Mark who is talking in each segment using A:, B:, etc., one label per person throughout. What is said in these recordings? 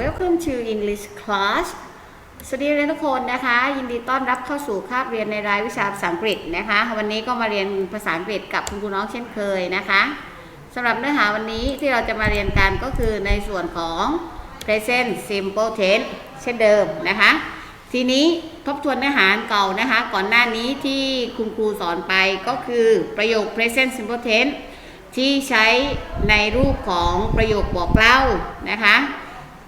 A: welcome to English class สวัสดีเรียนทุกคนนะคะ ยินดีต้อนรับเข้าสู่คาบเรียนในรายวิชาภาษาอังกฤษนะคะ วันนี้ก็มาเรียนภาษาอังกฤษกับคุณครูน้องเช่นเคยนะคะสำหรับเนื้อหาวันนี้ที่เราจะมาเรียนกันก็คือในส่วนของ present simple tense เช่นเดิมนะคะ ทีนี้ทบทวนเนื้อหาเก่านะคะ ก่อนหน้านี้ที่คุณครูสอนไปก็คือประโยค present simple tense ที่ใช้ในรูปของประโยคบอกเล่านะคะ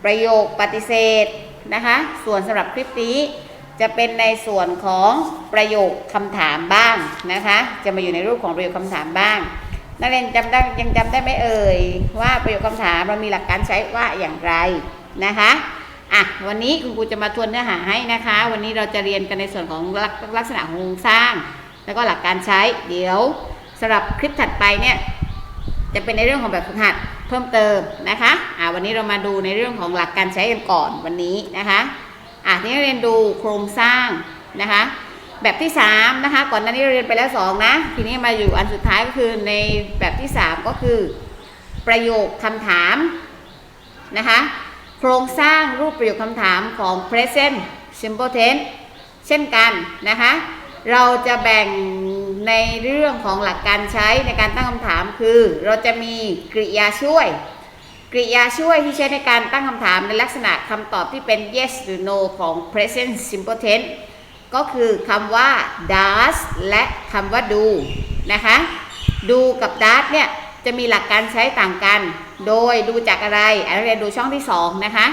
A: ประโยคปฏิเสธนะคะ ส่วนสำหรับคลิปนี้จะเป็นในส่วนของประโยคคำถามบ้างนะคะ จะมาอยู่ในรูปของประโยคคำถามบ้าง นักเรียนจำได้ยังจำได้ไหมเอ่ยว่าประโยคคำถามเรามีหลักการใช้ว่าอย่างไรนะคะอะวันนี้คุณครูจะมาทวนเนื้อหาให้นะคะ วันนี้เราจะเรียนกันในส่วนของลักลักษณะของโครงสร้าง แล้วก็หลักการใช้เดี๋ยวสำหรับคลิปถัดไปเนี่ยจะเป็นในเรื่องของแบบฝึกหัด เพิ่มเติมนะคะอ่าวันนี้เรามาดูในเรื่องของหลักการใช้กันก่อนวันนี้นะคะอ่าที่นักเรียนดูโครงสร้างนะคะแบบที่3นะคะก่อนหน้านี้เราเรียนไปแล้ว2นะทีนี้มาอยู่อันสุดท้ายก็คือในแบบที่ 3 ก็คือ ประโยคคำถามนะคะโครงสร้างรูปประโยคคำถามของ present simple tense เช่นกันนะคะเราจะแบ่ง ในเรื่องของหลักการใช้ในการตั้งคำถามคือ เราจะมีกริยาช่วย กริยาช่วยที่ใช้ในการตั้งคำถามในลักษณะคำตอบที่เป็น yes หรือ no ของ present simple tense ก็คือคำว่า does และคำว่า do นะคะ do กับ does เนี่ยจะมีหลักการใช้ต่างกัน โดยดูจากอะไรอันเรียนดูช่องที่ 2 นะคะ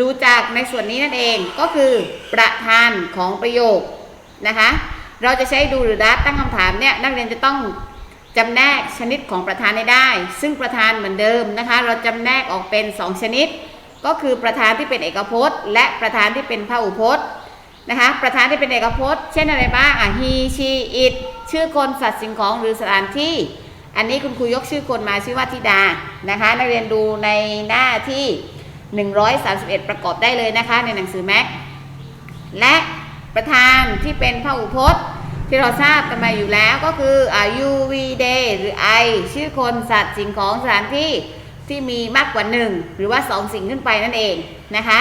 A: ดูจากในส่วนนี้นั่นเองก็คือประธานของประโยคนะคะ เราจะใช้ดูหรือดัดตั้งคำถามเนี่ยนักเรียนจะต้องจำแนกชนิดของประธานให้ได้ ซึ่งประธานเหมือนเดิมนะคะ เราจำแนกออกเป็น 2 ชนิด ก็คือประธานที่เป็นเอกพจน์ และประธานที่เป็นพหูพจน์นะคะประธานที่เป็นเอกพจน์ เช่นอะไรบ้างอะ he she it ชื่อคนสัตว์สิ่งของหรือสถานที่ อันนี้คุณครูยกชื่อคนมาชื่อว่าธิดานะคะนักเรียนดูในหน้าที่ 131 ประกอบได้เลยนะคะในหนังสือแม็กและ ประธานที่เป็นพหูพจน์ ที่เราทราบกันมาอยู่แล้วก็คืออ่า you we they หรือ I ชื่อคนสัตว์สิ่งของสถานที่ที่มีมากกว่าหนึ่งหรือว่าสองสิ่งขึ้นไปนั่นเองนะคะ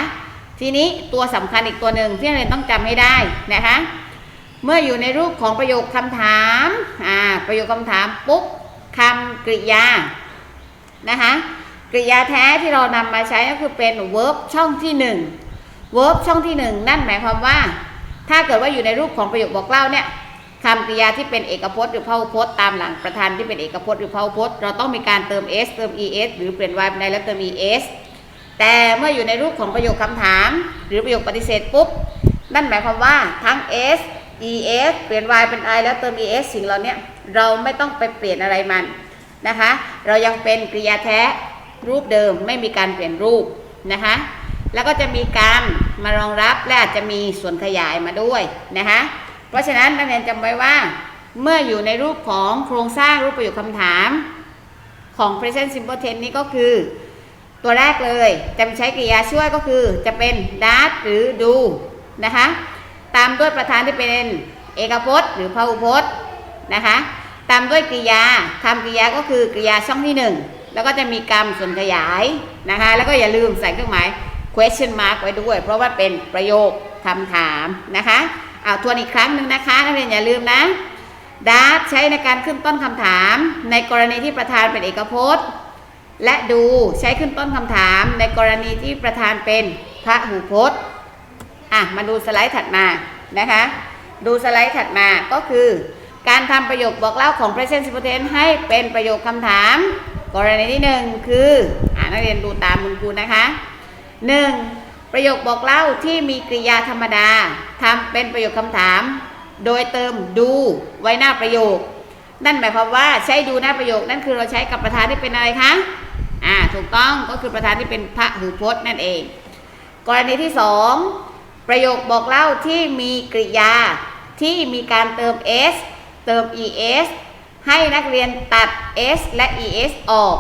A: ทีนี้ตัวสำคัญอีกตัวหนึ่งที่เรียนต้องจำให้ได้นะคะ เมื่ออยู่ในรูปของประโยคคำถามอ่าประโยคคำถามปุ๊บคำกริยานะคะกริยาแท้ที่เรานำมาใช้ก็คือเป็น verb ช่องที่หนึ่ง verb ช่องที่หนึ่งนั่นหมายความว่า ถ้าเกิดว่าอยู่ในรูปของประโยคบอกเล่าเนี่ยคำกริยาที่เป็นเอกพจน์หรือพหูพจน์ตามหลังประธานที่เป็นเอกพจน์หรือพหูพจน์เราต้องมีการเติม s เติม es หรือเปลี่ยน y เป็น i แล้วเติม es แต่เมื่ออยู่ในรูปของประโยคคำถาม หรือประโยคปฏิเสธปุ๊บนั่นหมายความว่าทั้ง s es เปลี่ยน y เป็น i แล้วเติม es สิ่งเหล่านี้เราไม่ต้องไปเปลี่ยนอะไรมันนะคะ เรายังเป็นกริยาแท้รูปเดิมไม่มีการเปลี่ยนรูปนะคะ แล้วก็จะมีการ มารองรับและอาจจะมีส่วนขยายมาด้วยนะคะเพราะฉะนั้นนักเรียนจำไว้ว่า เมื่ออยู่ในรูปของโครงสร้างรูปประโยคคำถามของ present simple tense นี้ก็คือ ตัวแรกเลยจะใช้กริยาช่วยก็คือจะเป็น does หรือ do นะคะตามด้วยประธานที่เป็นเอกพจน์ หรือพหูพจน์นะคะตามด้วยกริยาคำกริยาก็คือกริยาช่องที่หนึ่งแล้วก็จะมีกรรมส่วนขยายนะคะแล้วก็อย่าลืมใส่เครื่องหมาย question mark ไว้ด้วย เพราะว่าเป็นประโยคคำถามนะคะเอาทวนอีกครั้งหนึ่งนะคะนักเรียนอย่าลืมนะดาใช้ในการขึ้นต้นคำถาม ในกรณีที่ประธานเป็นเอกพจน์ และดูใช้ขึ้นต้นคำถาม ในกรณีที่ประธานเป็นพระหูพจน์อะมาดูสไลด์ถัดมานะคะ ดูสไลด์ถัดมาก็คือ การทำประโยคบอกเล่าของ present simple tense ให้เป็นประโยคคำถาม กรณีที่หนึ่งคืออ่านักเรียนดูตามคุณครูนะคะ 1. ประโยคบอกเล่าที่มีกริยาธรรมดาทำเป็นประโยคคำถาม โดยเติมดูไว้หน้าประโยค นั่นหมายความว่าใช้ดูหน้าประโยค นั่นคือเราใช้กับประธานที่เป็นอะไรคะอ่าถูกต้องก็คือประธานที่เป็นพระหูพจน์นั่นเอง กรณีที่ 2 ประโยคบอกเล่าที่มีกริยาที่มีการเติม s เติม es ให้นักเรียนตัด s และ es ออก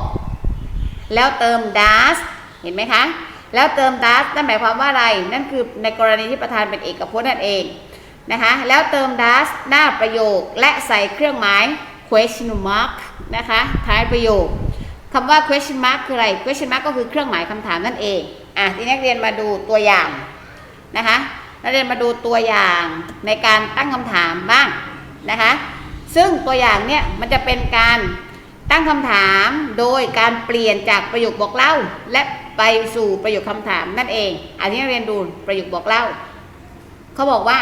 A: แล้วเติม does เห็นไหมคะ แล้วเติม does นั่นหมายความว่าอะไร นั่นคือในกรณีที่ประธานเป็นเอกพจน์นั่นเองนะคะ แล้วเติม does หน้าประโยคและใส่เครื่องหมาย question mark นะคะ ท้ายประโยคคำว่า question mark คืออะไร question mark ก็คือเครื่องหมายคำถามนั่นเอง อะ ทีนักเรียนมาดูตัวอย่างนะคะนักเรียนมาดูตัวอย่างในการตั้งคำถามบ้างนะคะ ซึ่งตัวอย่างเนี่ยมันจะเป็นการตั้งคำถามโดยการเปลี่ยนจากประโยคบอกเล่า และ ไปสู่ประโยคคำถามนั่นเอง อันนี้เรียนดูประโยคบอกเล่า เขาบอกว่า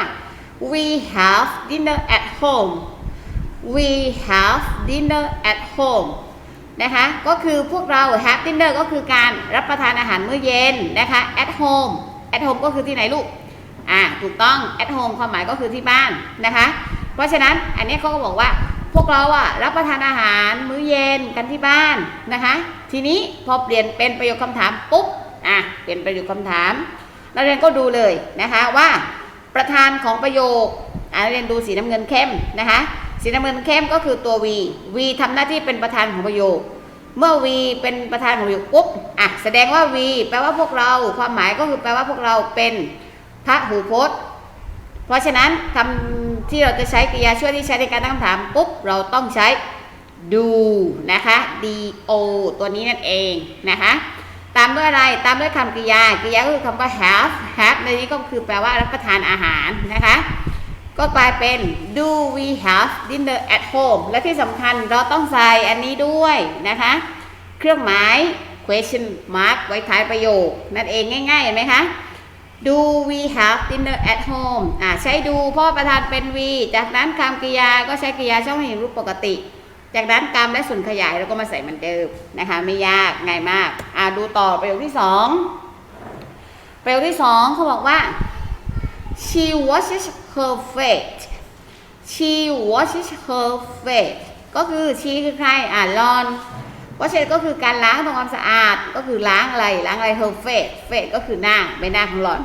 A: we have dinner at home we have dinner at home นะคะ ก็คือพวกเรา have dinner ก็คือการรับประทานอาหารมื้อเย็นนะคะ at home at home ก็คือที่ไหนลูก อ่า ถูกต้อง at home ความหมายก็คือที่บ้านนะคะ เพราะฉะนั้นอันนี้เขาก็บอกว่า พวกเราอะรับประทานอาหารมื้อเย็นกันที่บ้านนะคะ ทีนี้พอเปลี่ยนเป็นประโยคคำถามปุ๊บอะเปลี่ยนประโยคคำถามนักเรียนก็ดูเลยนะคะว่าประธานของประโยคอ่านักเรียนดูสีน้ำเงินเข้มนะคะสีน้ำเงินเข้มก็คือตัว V V ทำหน้าที่เป็นประธานของประโยค เมื่อ V เป็นประธานของประโยคปุ๊บอะแสดงว่า V แปลว่าพวกเรา ความหมายก็คือแปลว่าพวกเราเป็นพระหูพจน์ เพราะฉะนั้นคำ ที่เราจะใช้กริยาช่วยที่ใช้ในการตั้งคำถามปุ๊บเราต้องใช้ do นะคะ do ตัวนี้นั่นเองนะคะ ตามด้วยอะไรตามด้วยคำกริยากริยาก็คือคำว่า have have ในนี้ก็คือแปลว่ารับประทานอาหารนะคะ ก็กลายเป็น do we have dinner at home และที่สำคัญเราต้องใส่อันนี้ด้วยนะคะ เครื่องหมาย question mark ไว้ท้ายประโยคนั่นเองง่ายๆเห็นไหมคะ do we have dinner at home อ่าใช้ดูพราะประธานเป็น we จากนั้นคำกริยาก็ใช้กริยาช่องห้เห็นรูปปกติ จากนั้นกรรมและส่วนขยายเราก็มาใส่เหมือนเดิมนะคะ ไม่ยากง่ายมาก อ่าดูต่อประโยคที่สองประโยคที่สองเขาบอกว่า she washes her face she washes her face ก็คือ she คือใคร อ่าลอน wash ก็คือการล้างทำความสะอาดก็คือล้างอะไรล้างอะไร her face face ก็คือหน้าใบหน้าของหล่อน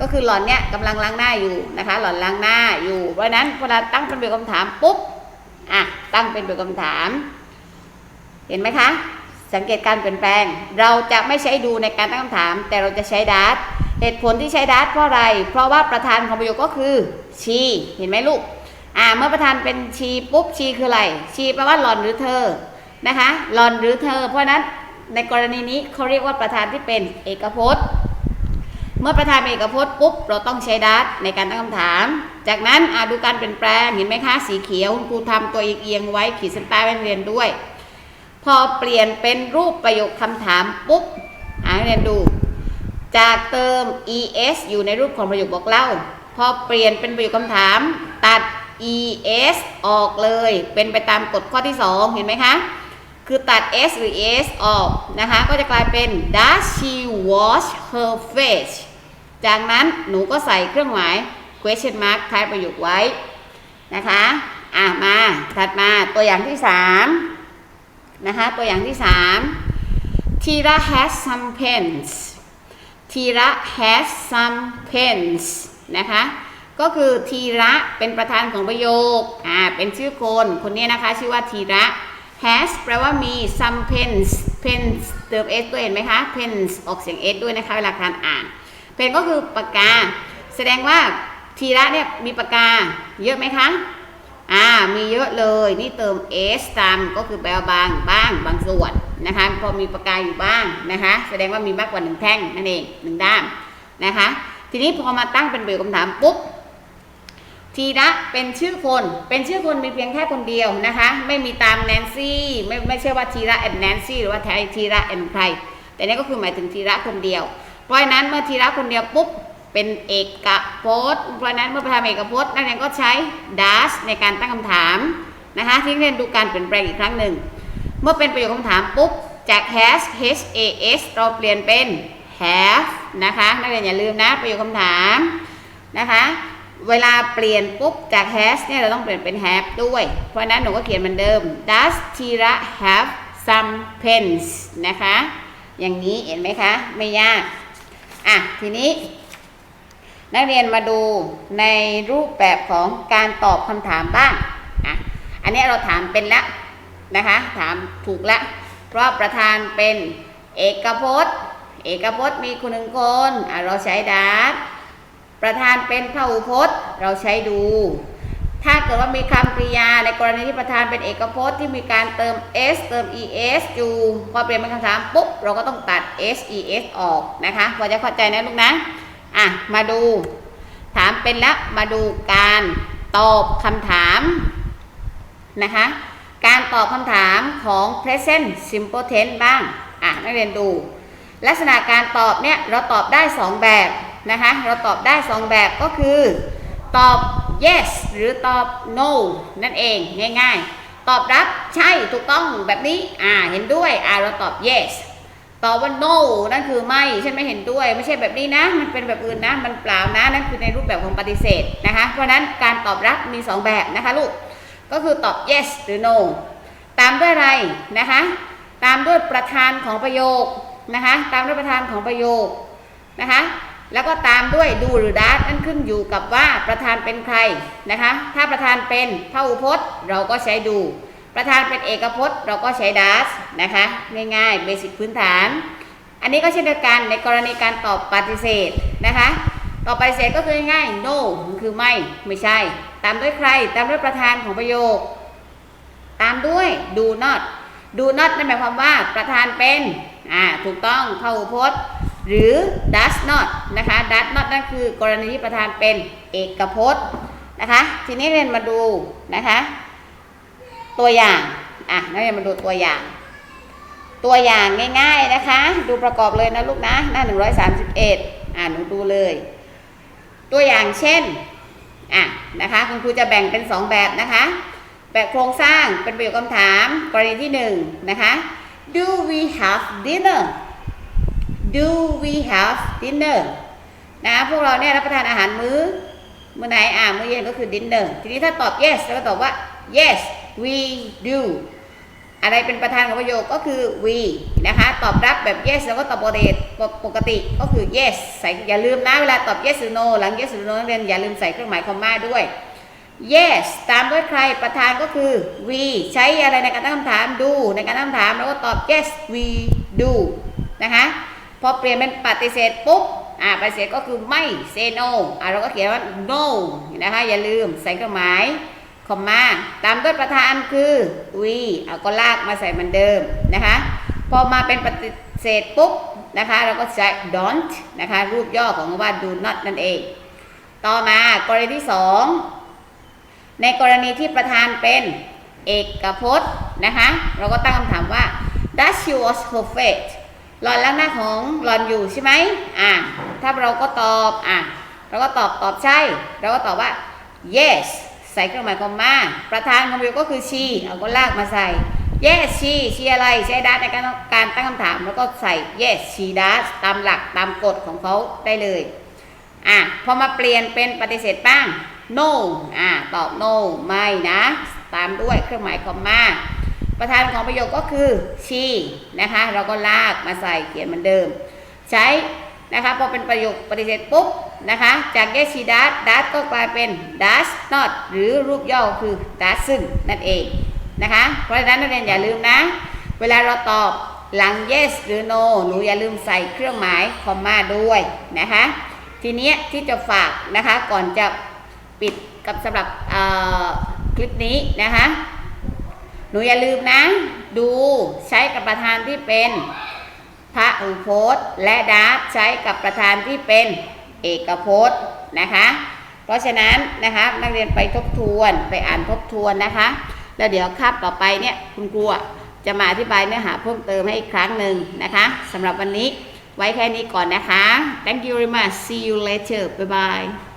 A: ก็คือหล่อนเนี่ยกำลังล้างหน้าอยู่นะคะ หล่อนล้างหน้าอยู่เพราะนั้นเวลาตั้งเป็นประโยคคำถามปุ๊บอะตั้งเป็นประโยคคำถาม เห็นไหมคะ สังเกตการเปลี่ยนแปลง เราจะไม่ใช้ดูในการตั้งคำถาม แต่เราจะใช้ดัตเหตุผลที่ใช้ดัตเพราะอะไร เพราะว่าประธานของประโยคก็คือ she เห็นไหมลูกอ่าเมื่อประธานเป็น she ปุ๊บ she คืออะไร she แปลว่าหล่อนหรือเธอ นะคะหล่อนหรือเธอ เพราะนั้นในกรณีนี้เขาเรียกว่าประธานที่เป็นเอกพจน์ เมื่อประธานเป็นเอกพจน์ปุ๊บเราต้องใช้ดัตในการตั้งคำถาม จากนั้นอาดูการเปลี่ยนแปลงเห็นไหมคะสีเขียวคุณครูทำตัวเอียงๆไว้ขีดเส้นใต้ไว้เรียนด้วย พอเปลี่ยนเป็นรูปประโยคคำถามปุ๊บอ่านเรียนดู จากเติม es อยู่ในรูปของประโยคบอกเล่า พอเปลี่ยนเป็นประโยคคำถามตัด es ออกเลย เป็นไปตามกฎข้อที่ 2 เห็นไหมคะ คือตัด s หรือ s ออกนะคะ ก็จะกลายเป็น does she wash her face จากนั้นหนูก็ใส่เครื่องหมาย question mark ท้ายประโยคไว้นะคะ อะมาถัดมาตัวอย่างที่3นะคะ ตัวอย่างที่3 Tira has some pens Tira has some pens นะคะ ก็คือทีระเป็นประธานของประโยค อ่า เป็นชื่อคน คนนี้นะคะ ชื่อว่าทีระ has แปลว่ามี some pens pens เติม s ด้วยเห็นไหมคะ pens ออกเสียง s ด้วยนะคะ เวลาการอ่าน pen ก็คือปากกา แสดงว่าทีระเนี่ยมีปากกาเยอะไหมคะ อ่า มีเยอะเลย นี่เติม s ตามก็คือแปลว่าบางบ้างบางส่วนนะคะ พอมีปากกาอยู่บ้างนะคะ แสดงว่ามีมากกว่าหนึ่งแท่งนั่นเองหนึ่งด้ามนะคะ ทีนี้พอมาตั้งเป็นประโยคคำถามปุ๊บ ทีระเป็นชื่อคน เป็นชื่อคนมีเพียงแค่คนเดียวนะคะ ไม่มีตามแนนซี่ไม่ไม่ใช่ว่าทีระแอนแนนซี่หรือว่าไทยทีระแอนใคร แต่นี่ก็คือหมายถึงทีระคนเดียว เพราะฉะนั้นเมื่อทีระคนเดียวปุ๊บเป็นเอกพจน์ เพราะนั้นเมื่อไปทำเอกพจน์นักเรียนก็ใช้ dash ในการตั้งคำถามนะคะที่เรียนดูการเปลี่ยนแปลงอีกครั้งหนึ่ง เมื่อเป็นประโยคคำถามปุ๊บจาก has h a s เราเปลี่ยนเป็น have นะคะนักเรียนอย่าลืมนะประโยคคำถามนะคะ เวลาเปลี่ยนปุ๊บจาก has เนี่ยเราต้องเปลี่ยนเป็น have ด้วย เพราะนั้นหนูก็เขียนเหมือนเดิม does Tira have some pens นะคะ อย่างนี้เห็นไหมคะ ไม่ยาก อะ ทีนี้ นักเรียนมาดูในรูปแบบของการตอบคำถามบ้างอะอันนี้เราถามเป็นละนะคะ ถามถูกละ เพราะประธานเป็นเอกพจน์ เอกพจน์มีคนหนึ่งคน อะ เราใช้ดัต ประธานเป็นพหูพจน์เราใช้ดู ถ้าเกิดว่ามีคำกริยาในกรณีที่ประธานเป็นเอกพจน์ที่มีการเติม s เติม es อยู่พอเปลี่ยนเป็นคำถามปุ๊บเราก็ต้องตัด s es ออกนะคะพอจะเข้าใจนะลูกนะอะมาดู ถามเป็นแล้วมาดูการตอบคำถามนะคะการตอบคำถามของ present simple tense บ้าง อะนักเรียนดู ลักษณะการตอบเนี่ยเราตอบได้ 2 แบบ นะคะ เราตอบได้ 2 แบบก็คือตอบ yes หรือตอบ no นั่นเองง่ายๆ ตอบรับใช่ถูกต้องแบบนี้อ่าเห็นด้วยอ่าเราตอบ yes ตอบว่า no นั่นคือไม่ฉันไม่เห็นด้วย ไม่ใช่แบบนี้นะ มันเป็นแบบอื่นนะ มันเปล่านะ นั่นคือในรูปแบบของปฏิเสธนะคะ เพราะฉะนั้นการตอบรับมี 2 แบบนะคะลูก ก็คือตอบ yes หรือ no ตามด้วยอะไรนะคะ ตามด้วยประธานของประโยคนะคะ ตามด้วยประธานของประโยคนะคะ แล้วก็ตามด้วยดูหรือดัสนั่นขึ้นอยู่กับว่าประธานเป็นใครนะคะ ถ้าประธานเป็นพหูพจน์เราก็ใช้ดู ประธานเป็นเอกพจน์ เราก็ใช้ดัสนะคะ ง่ายๆเบสิกพื้นฐาน อันนี้ก็เช่นเดียวกันในกรณีการตอบปฏิเสธนะคะ ตอบปฏิเสธก็คือง่ายๆ no คือไม่ไม่ใช่ ตามด้วยใคร ตามด้วยประธานของประโยค ตามด้วย do not do not นั่นหมายความว่าประธานเป็นอ่าถูกต้องพหูพจน์ หรือ does not นะคะ does not นั่นคือกรณีที่ประธานเป็นเอกพจน์นะคะ ทีนี้เรียนมาดูนะคะ ตัวอย่างอะนักเรียนมาดูตัวอย่าง ตัวอย่างง่ายๆนะคะ ดูประกอบเลยนะลูกนะหน้า 131อ่าหนูดูเลย ตัวอย่างเช่นอะนะคะคุณครูจะแบ่งเป็น 2 แบบนะคะแบบโครงสร้างเป็นประโยคคำถามกรณีที่1นะคะ Do we have dinner Do we have dinner นะพวกเราเนี่ยรับประทานอาหารมื้อมื้อไหนอ่ามื้อเย็นก็คือ dinner ทีนี้ถ้าตอบ yes แล้วก็ตอบว่า yes we do อะไรเป็นประธานของประโยคก็คือ we นะคะ ตอบรับแบบ yes แล้วก็ตอบปกติปกติก็คือ yes ใส่อย่าลืมนะเวลาตอบ yes หรือ no หลัง yes หรือ no นักเรียนอย่าลืมใส่เครื่องหมายคอมมาด้วย yes ตามด้วยใครประธานก็คือ we ใช้อะไรในการตั้งคำถาม do ในการตั้งคำถามแล้วก็ตอบ yes we do นะคะ พอเปลี่ยนเป็นปฏิเสธปุ๊บอ่าปฏิเสธก็คือไม่ say no อ่าเราก็เขียนว่า no นะคะอย่าลืมใส่เครื่องหมายคอมมาตามด้วยประธานคือ we เอาก็ลากมาใส่เหมือนเดิมนะคะพอมาเป็นปฏิเสธปุ๊บนะคะเราก็ใช้ don't นะคะรูปย่อของคำว่า do not นั่นเอง ต่อมากรณีที่สองในกรณีที่ประธานเป็นเอกพจน์นะคะเราก็ตั้งคำถามว่า does she was her fate หลอนล้างหน้าของหลอนอยู่ใช่ไหมอ่าถ้าเราก็ตอบอะเราก็ตอบตอบใช่ เราก็ตอบว่า yes ใส่เครื่องหมายคอมมา ประธานของวิวก็คือ she เอาก็ลากมาใส่ yes she she อะไรใช้ does ในการการตั้งคำถาม แล้วก็ใส่ yes she does ตามหลักตามกฎของเขาได้เลยอะพอมาเปลี่ยนเป็นปฏิเสธบ้าง no อะตอบ no ไม่นะ ตามด้วยเครื่องหมายคอมมา ประธานของประโยคก็คือ she นะคะ เราก็ลากมาใส่เขียนเหมือนเดิม ใช้นะคะพอเป็นประโยคปฏิเสธปุ๊บนะคะ จาก yes she does does ก็กลายเป็น does not หรือรูปย่อคือ doesn't นั่นเองนะคะ เพราะฉะนั้นนักเรียนอย่าลืมนะ เวลาเราตอบหลัง yes หรือ no หนูอย่าลืมใส่เครื่องหมายคอมมาด้วยนะคะ ทีนี้ที่จะฝากนะคะก่อนจะปิดกับสำหรับคลิปนี้นะคะ หนูอย่าลืมนะ ดูใช้กับประธานที่เป็นพระอุพจน์และดาร์ใช้กับประธานที่เป็นเอกพจน์นะคะ เพราะฉะนั้นนะคะนักเรียนไปทบทวนไปอ่านทบทวนนะคะ แล้วเดี๋ยวคาบต่อไปเนี่ยคุณครูจะมาอธิบายเนื้อหาเพิ่มเติมให้อีกครั้งหนึ่งนะคะสำหรับวันนี้ไว้แค่นี้ก่อนนะคะ thank you very much see you later bye bye